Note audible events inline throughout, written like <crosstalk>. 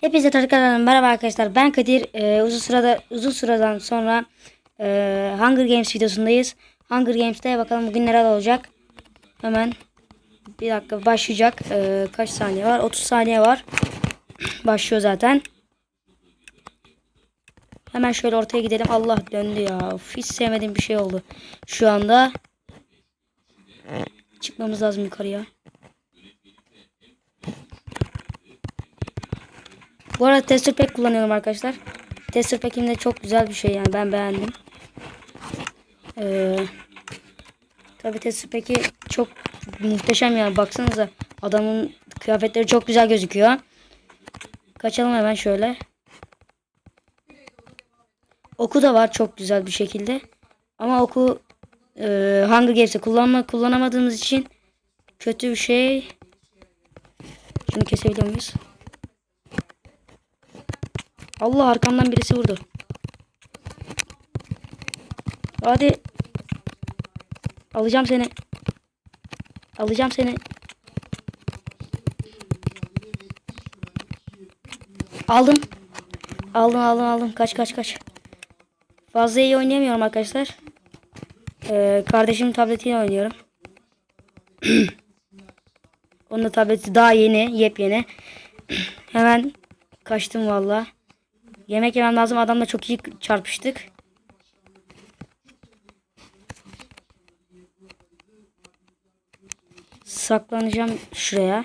Hepinize tekrardan merhaba arkadaşlar. Ben Kadir. Ee, uzun sırada uzun süreden sonra e, Hunger Games videosundayız. Hunger Games'te bakalım bugün neler olacak. Hemen bir dakika başlayacak. Ee, kaç saniye var? 30 saniye var. <clears throat> Başlıyor zaten. Hemen şöyle ortaya gidelim. Allah döndü ya. Of, hiç sevmediğim bir şey oldu. Şu anda çıkmamız lazım yukarıya. Bu arada tester pack kullanıyorum arkadaşlar. Tester pack'im de çok güzel bir şey yani ben beğendim. Ee, tabii tester pack'i çok muhteşem yani baksanıza adamın kıyafetleri çok güzel gözüküyor. Kaçalım hemen şöyle. Oku da var çok güzel bir şekilde. Ama oku e, Hunger Games'e kullanma, kullanamadığımız için kötü bir şey. Şunu kesebiliyor muyuz? Allah arkamdan birisi vurdu. Hadi. Alacağım seni. Alacağım seni. Aldım. Aldım aldım aldım. Kaç kaç kaç. Fazla iyi oynayamıyorum arkadaşlar. Ee, kardeşimin tabletiyle oynuyorum. <clears throat> Onun da tableti daha yeni, yepyeni. <clears throat> Hemen kaçtım valla. Yemek yemem lazım. Adamla çok iyi çarpıştık. Saklanacağım şuraya.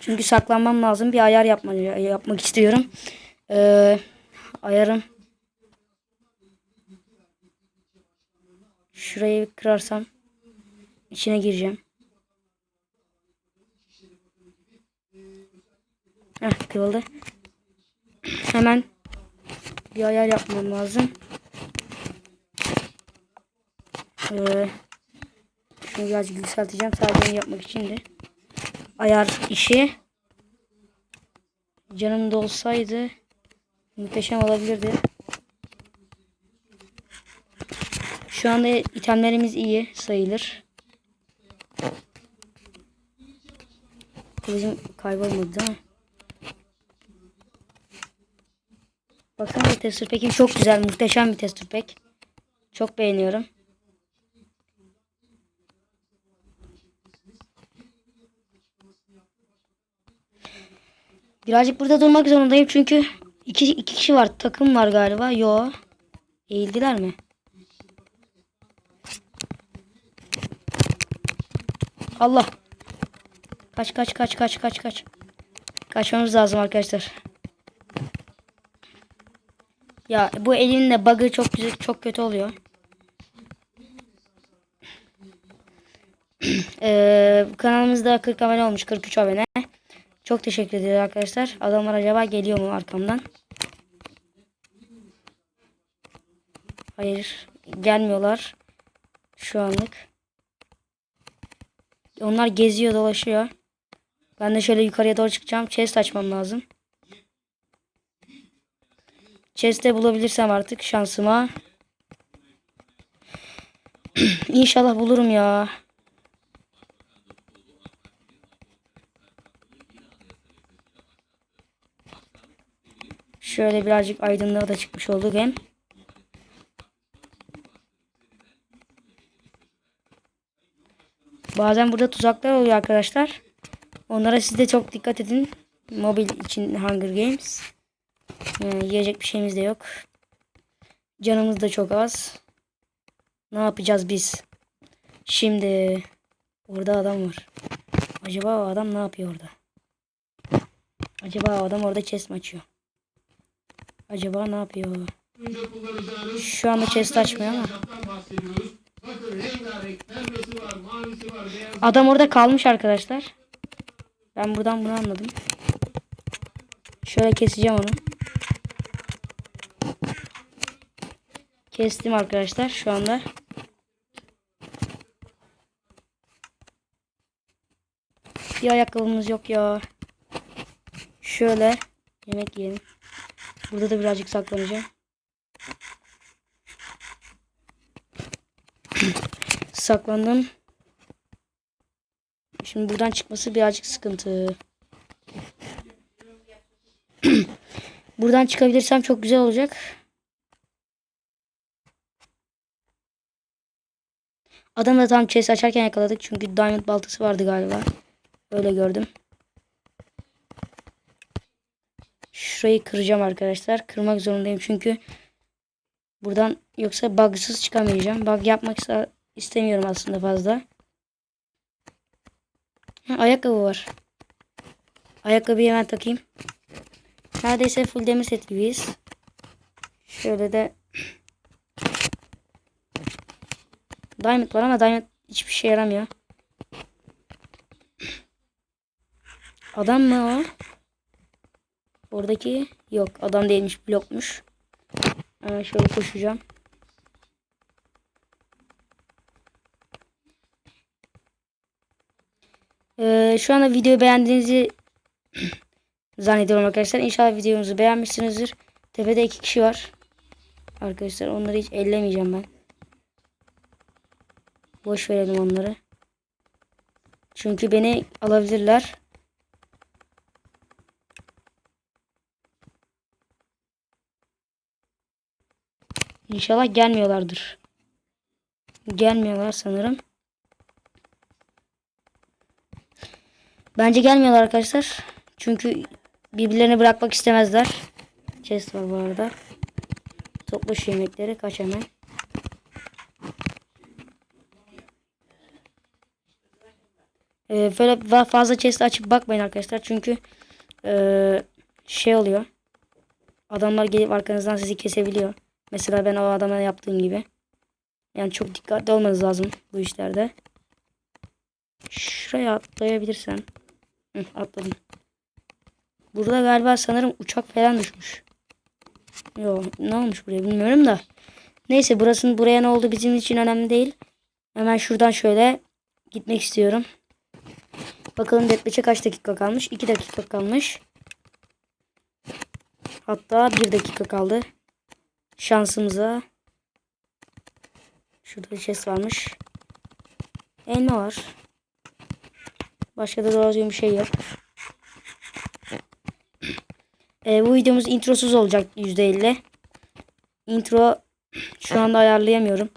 Çünkü saklanmam lazım. Bir ayar yapma, yapmak istiyorum. Ee, ayarım. Şurayı kırarsam içine gireceğim. Heh kırıldı. Hemen bir ayar yapmam lazım. Ee, şunu birazcık yükselteceğim. Sadece onu yapmak için de. Ayar işi. Canım da olsaydı muhteşem olabilirdi. Şu anda itemlerimiz iyi sayılır. Kılıcım kaybolmadı değil mi? Bakın bu tester pack'im çok güzel. Muhteşem bir tester pack. Çok beğeniyorum. Birazcık burada durmak zorundayım çünkü iki, iki kişi var. Takım var galiba. Yo. Eğildiler mi? Allah. Kaç kaç kaç kaç kaç kaç. Kaçmamız lazım arkadaşlar. Ya bu elin de bug'ı çok güzel çok kötü oluyor. <clears throat> ee, kanalımızda 40 abone olmuş 43 abone. Çok teşekkür ederim arkadaşlar. Adamlar acaba geliyor mu arkamdan? Hayır gelmiyorlar. Şu anlık. Onlar geziyor dolaşıyor. Ben de şöyle yukarıya doğru çıkacağım. Chest açmam lazım. Chest'te bulabilirsem artık şansıma. <clears throat> İnşallah bulurum ya. Şöyle birazcık aydınlığa da çıkmış olduk hem. Bazen burada tuzaklar oluyor arkadaşlar. Onlara siz de çok dikkat edin. Mobil için Hunger Games. Yani yiyecek bir şeyimiz de yok. Canımız da çok az. Ne yapacağız biz? Şimdi orada adam var. Acaba o adam ne yapıyor orada? Acaba o adam orada chest mi açıyor? Acaba ne yapıyor? Şu anda chest açmıyor ama. Adam orada kalmış arkadaşlar. Ben buradan bunu anladım. Şöyle keseceğim onu. Kestim arkadaşlar şu anda. Bir ayakkabımız yok ya. Şöyle yemek yiyelim. Burada da birazcık saklanacağım. <clears throat> Saklandım. Şimdi buradan çıkması birazcık sıkıntı. <clears throat> buradan çıkabilirsem çok güzel olacak. Adamı da tam chest açarken yakaladık. Çünkü diamond baltası vardı galiba. Öyle gördüm. Şurayı kıracağım arkadaşlar. Kırmak zorundayım çünkü buradan yoksa bugsız çıkamayacağım. Bug yapmak istemiyorum aslında fazla. Ha, ayakkabı var. Ayakkabıyı hemen takayım. Neredeyse full demir set gibiyiz. Şöyle de Diamond var ama Diamond hiçbir şey yaramıyor. Adam mı o? Oradaki yok adam değilmiş blokmuş. Hemen şöyle koşacağım. Ee, şu anda videoyu beğendiğinizi <clears throat> zannediyorum arkadaşlar. İnşallah videomuzu beğenmişsinizdir. Tepede iki kişi var. Arkadaşlar onları hiç ellemeyeceğim ben. Boş verelim onları. Çünkü beni alabilirler. İnşallah gelmiyorlardır. Gelmiyorlar sanırım. Bence gelmiyorlar arkadaşlar. Çünkü birbirlerini bırakmak istemezler. Chest var bu arada. Topla yemekleri. Kaç hemen. Ee, böyle fa- fazla chest açıp bakmayın arkadaşlar. Çünkü ee, şey oluyor. Adamlar gelip arkanızdan sizi kesebiliyor. Mesela ben o adama yaptığım gibi. Yani çok dikkatli olmanız lazım bu işlerde. Şuraya atlayabilirsem. Hı, atladım. Burada galiba sanırım uçak falan düşmüş. Yo ne olmuş buraya bilmiyorum da. Neyse burasının buraya ne oldu bizim için önemli değil. Hemen şuradan şöyle gitmek istiyorum. Bakalım Deathmatch'e kaç dakika kalmış? 2 dakika kalmış. Hatta 1 dakika kaldı. Şansımıza. Şurada bir chest varmış. Elma var. Başka da doğru bir şey yok. Ee, bu videomuz introsuz olacak %50. Intro şu anda ayarlayamıyorum.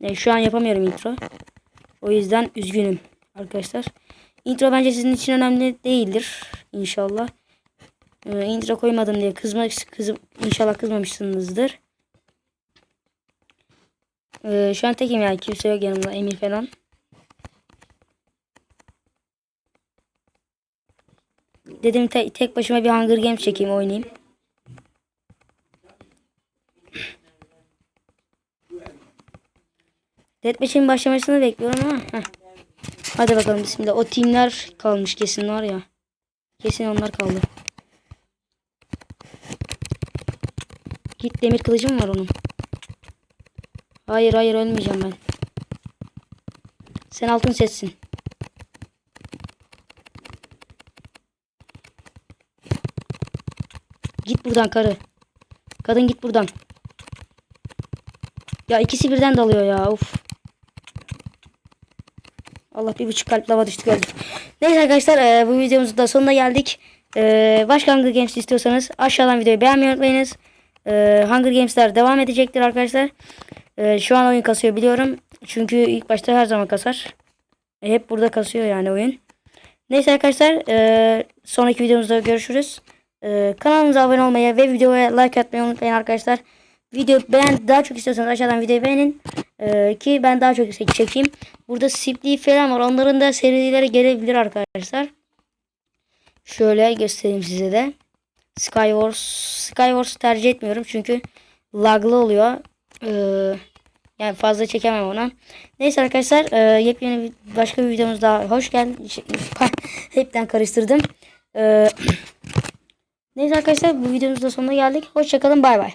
Ee, şu an yapamıyorum intro. O yüzden üzgünüm arkadaşlar. Intro bence sizin için önemli değildir. İnşallah. Ee, intro koymadım diye kızma, kızım, inşallah kızmamışsınızdır. Ee, şu an tekim yani kimse yok yanımda Emir falan. Dedim te- tek başıma bir Hunger Games çekeyim oynayayım. Deathmatch'in başlamasını bekliyorum ama. Heh. Hadi bakalım bismillah. O teamler kalmış kesin var ya. Kesin onlar kaldı. Git demir kılıcım var onun. Hayır hayır ölmeyeceğim ben. Sen altın setsin. Git buradan karı. Kadın git buradan. Ya ikisi birden dalıyor ya. Uf. Allah bir buçuk kalp lava düştük öldük. Neyse arkadaşlar e, bu videomuzun da sonuna geldik. E, başka Hunger Games istiyorsanız aşağıdan videoyu beğenmeyi unutmayınız. E, Hunger Games'ler devam edecektir arkadaşlar. E, şu an oyun kasıyor biliyorum. Çünkü ilk başta her zaman kasar. E, hep burada kasıyor yani oyun. Neyse arkadaşlar e, sonraki videomuzda görüşürüz. E, kanalımıza abone olmayı ve videoya like atmayı unutmayın arkadaşlar. Video beğen daha çok istiyorsanız aşağıdan videoyu beğenin. E, ki ben daha çok çek- çekeyim. Burada Sipley falan var. Onların da serileri gelebilir arkadaşlar. Şöyle göstereyim size de. Skywars Skywars tercih etmiyorum çünkü laglı oluyor. Ee, yani fazla çekemem ona. Neyse arkadaşlar e, yepyeni bir- başka bir videomuz daha hoş geldin. Şey, <laughs> Hepten karıştırdım. Ee, <clears throat> neyse arkadaşlar bu videomuzun sonuna geldik. Hoşçakalın bay bay.